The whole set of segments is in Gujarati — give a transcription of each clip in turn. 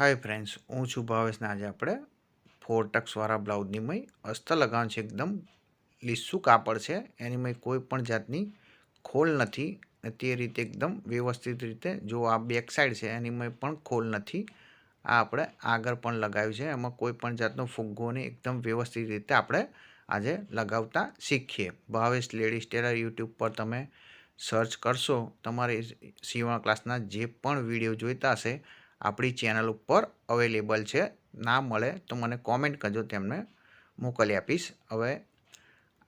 હાય ફ્રેન્ડ્સ હું છું ભાવેશને આજે આપણે ફોર ટક્સવાળા બ્લાઉઝની મય અસ્તર લગાવવાનું છે એકદમ લીસું કાપડ છે. એની મય કોઈ પણ જાતની ખોલ નથી તે રીતે એકદમ વ્યવસ્થિત રીતે જો આ બેક સાઈડ છે, એની મય પણ ખોલ નથી. આ આપણે આગળ પણ લગાવ્યું છે. એમાં કોઈ પણ જાતનો ફુગ્ગો નહીં એકદમ વ્યવસ્થિત રીતે આપણે આજે લગાવતા શીખીએ. ભાવેશ લેડીઝ ટેલર યુટ્યુબ પર તમે સર્ચ કરશો, તમારે સીવણ ક્લાસના જે પણ વીડિયો જોઈતા હશે આપણી ચેનલ ઉપર અવેલેબલ છે. ના મળે તો મને કોમેન્ટ કરજો, તેમને મોકલી આપીશ. હવે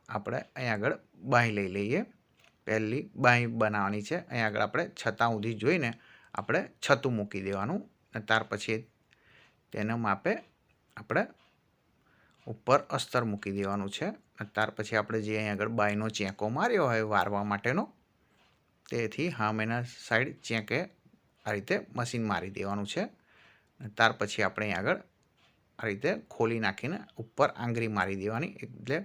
આપણે અહીં આગળ બાંય લઈ લઈએ. પહેલી બાંય બનાવવાની છે. અહીં આગળ આપણે છતાં સુધી જોઈને આપણે છતું મૂકી દેવાનું અને ત્યાર પછી તેના માપે આપણે ઉપર અસ્તર મૂકી દેવાનું છે. અને ત્યાર પછી આપણે જે અહીં આગળ બાયનો ચેંકો માર્યો હોય વારવા માટેનો, તેથી હામેના સાઈડ ચેકે આ રીતે મશીન મારી દેવાનું છે. ત્યાર પછી આપણે આગળ આ રીતે ખોલી નાખીને ઉપર આંગળી મારી દેવાની, એટલે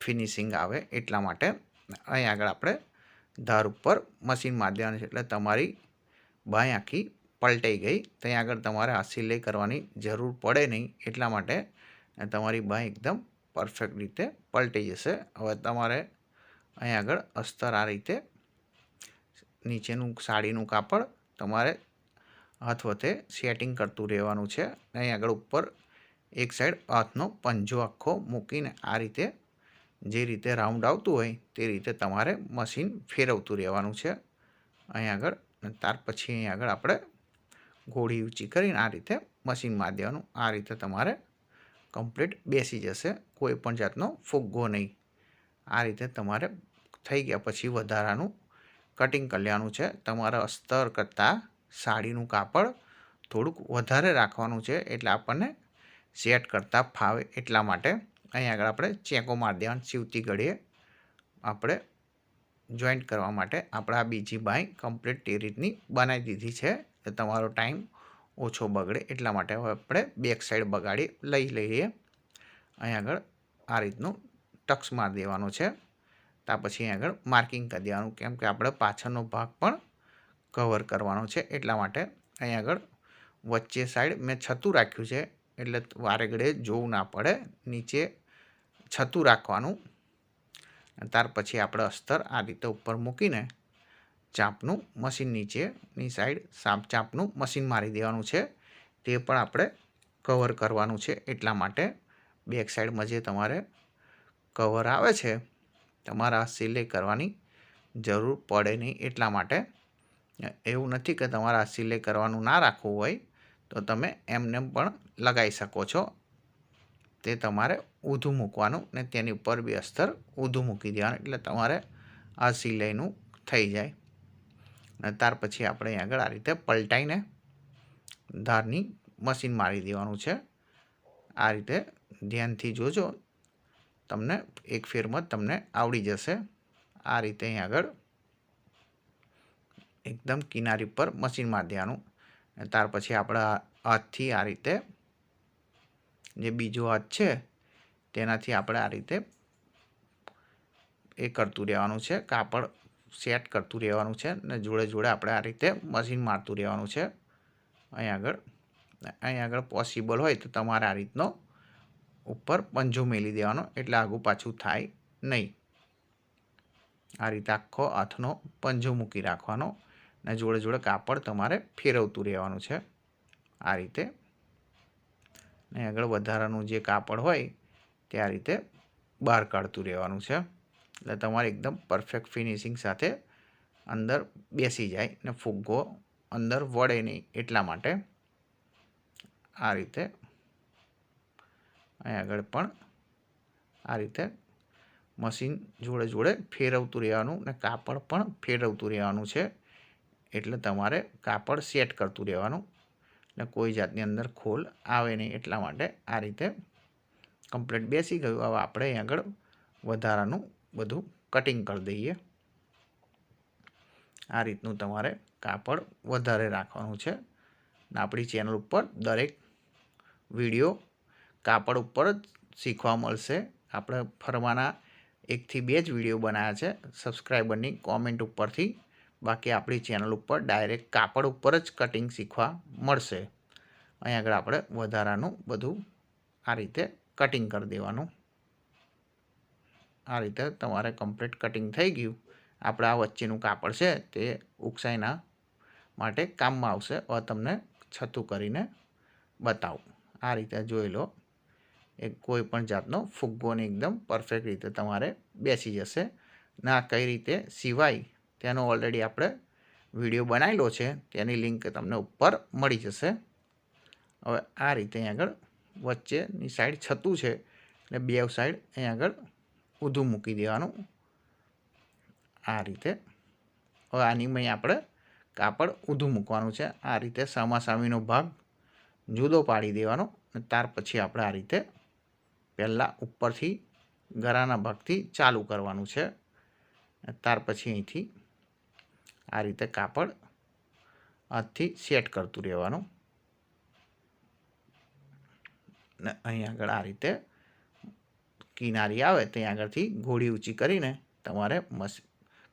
ફિનિશિંગ આવે એટલા માટે. અહીં આગળ આપણે ધાર ઉપર મશીન મારી દેવાનું છે, એટલે તમારી બાંય આખી પલટાઈ ગઈ. ત્યાં આગળ તમારે આ સિલાઈ કરવાની જરૂર પડે નહીં, એટલા માટે તમારી બાંય એકદમ પરફેક્ટ રીતે પલટી જશે. હવે તમારે અહીં આગળ અસ્તર આ રીતે નીચેનું સાડીનું કાપડ તમારે હાથ વતે સેટિંગ કરતું રહેવાનું છે. અહીં આગળ ઉપર એક સાઈડ હાથનો પંજો આખો મૂકીને આ રીતે જે રીતે રાઉન્ડ આવતું હોય તે રીતે તમારે મશીન ફેરવતું રહેવાનું છે. અહીં આગળ ત્યાર પછી અહીં આગળ આપણે ગોળી ઊંચી કરીને આ રીતે મશીન મારી દેવાનું આ રીતે તમારે કમ્પ્લીટ બેસી જશે, કોઈ પણ જાતનો ફુગ્ગો નહીં. આ રીતે તમારે થઈ ગયા પછી વધારાનું કટિંગ કરી છે. તમારા અસ્તર કરતાં સાડીનું કાપડ થોડુંક વધારે રાખવાનું છે એટલે આપણને સેટ કરતાં ફાવે એટલા માટે. અહીં આગળ આપણે ચેકો મારી દેવાનું, સીવતી ઘડીએ આપણે જોઈન્ટ કરવા માટે આપણે આ બીજી બાય કમ્પ્લીટ તે રીતની બનાવી દીધી છે. તો તમારો ટાઈમ ઓછો બગડે એટલા માટે હવે આપણે બેક સાઈડ બગાડી લઈ લઈએ. અહીં આગળ આ રીતનું ટક્સ મારી દેવાનું છે. ત્યાર પછી આગળ માર્કિંગ કરી દેવાનું. કેમ કે આપણે પાછળનો ભાગ પણ કવર કરવાનો છે. એટલા માટે અહીં આગળ વચ્ચે સાઈડ મેં છતું રાખ્યું છે. એટલે વારેગડે જોવું ના પડે. નીચે છતું રાખવાનું. ત્યાર પછી આપણે અસ્તર આ રીતે ઉપર મૂકીને ચાંપનું મશીન નીચેની સાઈડ સાપ ચાંપનું મશીન મારી દેવાનું છે. તે પણ આપણે કવર કરવાનું છે. એટલા માટે બેક સાઈડમાં જે તમારે કવર આવે છે તમારા સિલાઈ કરવાની જરૂર પડે નહીં એટલા માટે. એવું નથી કે તમારે આ સિલાઈ કરવાનું ના રાખવું હોય તો તમે એમને પણ લગાવી શકો છો. તે તમારે ઊંધું મૂકવાનું ને તેની ઉપર બી અસ્તર ઊંધું મૂકી દેવાનું એટલે તમારે આ સિલાઈનું થઈ જાય. અને ત્યાર પછી આપણે આગળ આ રીતે પલટાઈને ધારની મશીન મારી દેવાનું છે. આ રીતે ધ્યાનથી જોજો. તમને એક ફેરમાં તમને આવડી જશે. આ રીતે અહીં આગળ એકદમ કિનારી પર મશીન મારી દેવાનું ત્યાર પછી આપણા હાથથી આ રીતે જે બીજો હાથ છે, તેનાથી આપણે આ રીતે એ કરતું રહેવાનું છે, કાપડ સેટ કરતું રહેવાનું છે, ને જોડે જોડે આપણે આ રીતે મશીન મારતું રહેવાનું છે. અહીં આગળ અહીં આગળ પોસિબલ હોય તો તમારે આ રીતનો ઉપર પંજો મેલી દેવાનો એટલે આગું પાછું થાય નહીં. આ રીતે આખો હાથનો પંજો મૂકી રાખવાનો અને જોડે જોડે કાપડ તમારે ફેરવતું રહેવાનું છે. આ રીતે ને આગળ વધારાનું જે કાપડ હોય તે આ રીતે બહાર કાઢતું રહેવાનું છે. એટલે તમારે એકદમ પરફેક્ટ ફિનિશિંગ સાથે અંદર બેસી જાય ને ફુગ્ગો અંદર વળે નહીં એટલા માટે આ રીતે અહીં આગળ પણ આ રીતે મશીન જોડે જોડે ફેરવતું રહેવાનું ને કાપડ પણ ફેરવતું રહેવાનું છે. એટલે તમારે કાપડ સેટ કરતું રહેવાનું ને કોઈ જાતની અંદર ખોલ આવે નહીં એટલા માટે આ રીતે કમ્પ્લીટ બેસી ગયું. હવે આપણે અહીં આગળ વધારાનું બધું કટિંગ કરી દઈએ. આ રીતનું તમારે કાપડ વધારે રાખવાનું છે. આપણી ચેનલ ઉપર દરેક વીડિયો કાપડ ઉપર જ શીખવા મળશે. આપણે ફરવાના એકથી બે જ વીડિયો બનાવ્યા છે. સબસ્ક્રાઈબરની કોમેન્ટ ઉપરથી. બાકી આપણી ચેનલ ઉપર ડાયરેક્ટ કાપડ ઉપર જ કટિંગ શીખવા મળશે. અહીં આગળ આપણે વધારાનું બધું આ રીતે કટિંગ કરી દેવાનું. આ રીતે તમારે કમ્પ્લીટ કટિંગ થઈ ગયું. આપણે આ વચ્ચેનું કાપડ છે તે ઉકસાઈના માટે કામમાં આવશે. હવે તમને છતું કરીને બતાવું. આ રીતે જોઈ લો. એક કોઈ પણ જાતનો ફુગ્ગોને એકદમ પરફેક્ટ રીતે તમારે બેસી જશે. ના કઈ રીતે? સિવાય તેનો ઓલરેડી આપણે વીડિયો બનાવેલો છે, તેની લિંક તમને ઉપર મળી જશે. હવે આ રીતે અહીં આગળ વચ્ચેની સાઈડ છતું છે એટલે બે સાઈડ અહીં આગળ ઊંધું મૂકી દેવાનું. આ રીતે. હવે આની મેં આપણે કાપડ ઊંધું મૂકવાનું છે. આ રીતે સામાસામીનો ભાગ જુદો પાડી દેવાનો અને ત્યાર પછી આપણે આ રીતે પહેલાં ઉપરથી ગરાના ભાગથી ચાલુ કરવાનું છે. ત્યાર પછી અહીંથી આ રીતે કાપડ હાથથી સેટ કરતું રહેવાનું. ને અહીં આગળ આ રીતે કિનારી આવે ત્યાં આગળથી ઘોડી ઊંચી કરીને તમારે મસ,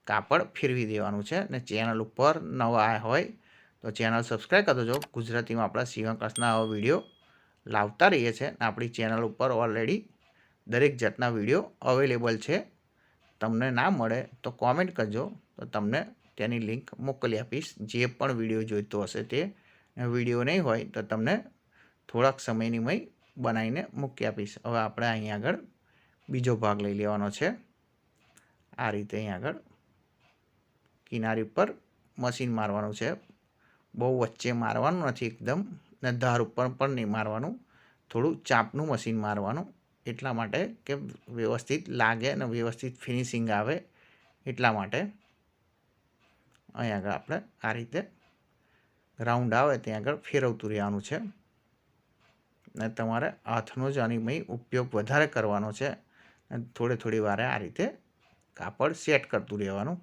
કાપડ ફેરવી દેવાનું છે. ને ચેનલ ઉપર નવા હોય તો ચેનલ સબસ્ક્રાઈબ કરી દેજો. ગુજરાતીમાં આપણા આવો આવા વીડિયો લાવતા રહીએ છીએ આપણી ચેનલ ઉપર ઓલરેડી દરેક જાતના વીડિયો અવેલેબલ છે. તમને ના મળે તો કોમેન્ટ કરજો, તો તમને તેની લિંક મોકલી આપીશ. જે પણ વીડિયો જોઈતો હશે તે વીડિયો નહીં હોય તો તમને થોડાક સમયની મય બનાવીને મૂકી આપીશ. હવે આપણે અહીં આગળ બીજો ભાગ લઈ લેવાનો છે. આ રીતે અહીં આગળ કિનારી પર મશીન મારવાનું છે. બહુ વચ્ચે મારવાનું નથી એકદમ. ને ધાર ઉપર પણ નહીં મારવાનું. થોડું ચાપનું મશીન મારવાનું. એટલા માટે કે વ્યવસ્થિત લાગે અને વ્યવસ્થિત ફિનિશિંગ આવે એટલા માટે. અહીં આગળ આપણે આ રીતે રાઉન્ડ આવે ત્યાં આગળ ફેરવતું રહેવાનું છે. ને તમારે હાથનો જ આની ઉપયોગ વધારે કરવાનો છે. થોડે થોડી વારે આ રીતે કાપડ સેટ કરતું રહેવાનું.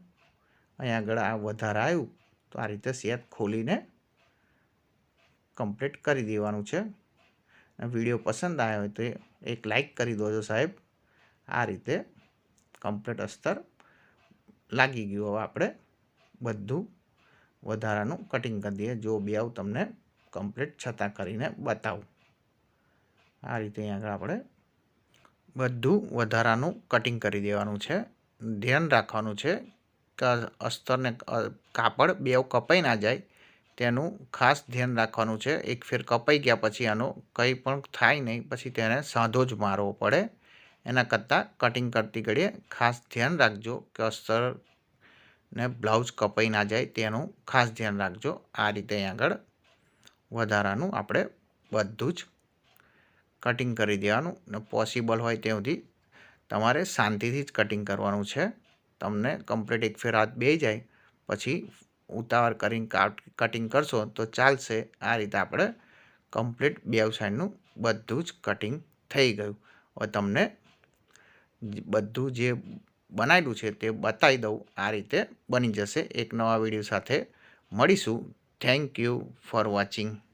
અહીં આગળ આ વધારે આવ્યું તો આ રીતે સેટ ખોલીને કમ્પ્લીટ કરી દેવાનું છે. વીડિયો પસંદ આવ્યો હોય તો એક લાઈક કરી દોજો સાહેબ. આ રીતે કમ્પ્લીટ અસ્તર લાગી ગયું હવે આપણે બધું વધારાનું કટિંગ કરી દઈએ. જો બે આવું તમને કમ્પ્લીટ છતાં કરીને બતાવું. આ રીતે અહીં આગળ આપણે બધું વધારાનું કટિંગ કરી દેવાનું છે. ધ્યાન રાખવાનું છે કે અસ્તરને કાપડ બે કપાઈ ના જાય. તેનું ખાસ ધ્યાન રાખવાનું છે. એક ફેર કપાઈ ગયા પછી આનો કંઈ પણ થાય નહીં, પછી તેને સાંધો જ મારવો પડે. એના કરતાં કટિંગ કરતી ઘડીએ ખાસ ધ્યાન રાખજો કે અસ્તર ને બ્લાઉઝ કપાઈ ના જાય તેનું ખાસ ધ્યાન રાખજો. આ રીતે આગળ વધારાનું આપણે બધું જ કટિંગ કરી દેવાનું ને પોસિબલ હોય તે સુધી તમારે શાંતિથી જ કટિંગ કરવાનું છે. તમને કમ્પ્લીટ એક ફેર હાથ બે જાય, પછી ઉતાવળ કરીને કટિંગ કરશો તો ચાલશે. આ રીતે આપણે કમ્પ્લીટ બેવ સાઈડનું બધું જ કટિંગ થઈ ગયું. હવે તમને બધું જે બનાવેલું છે તે બતાવી દઉં. આ રીતે બની જશે. એક નવા વીડિયો સાથે મળીશું. Thank you for watching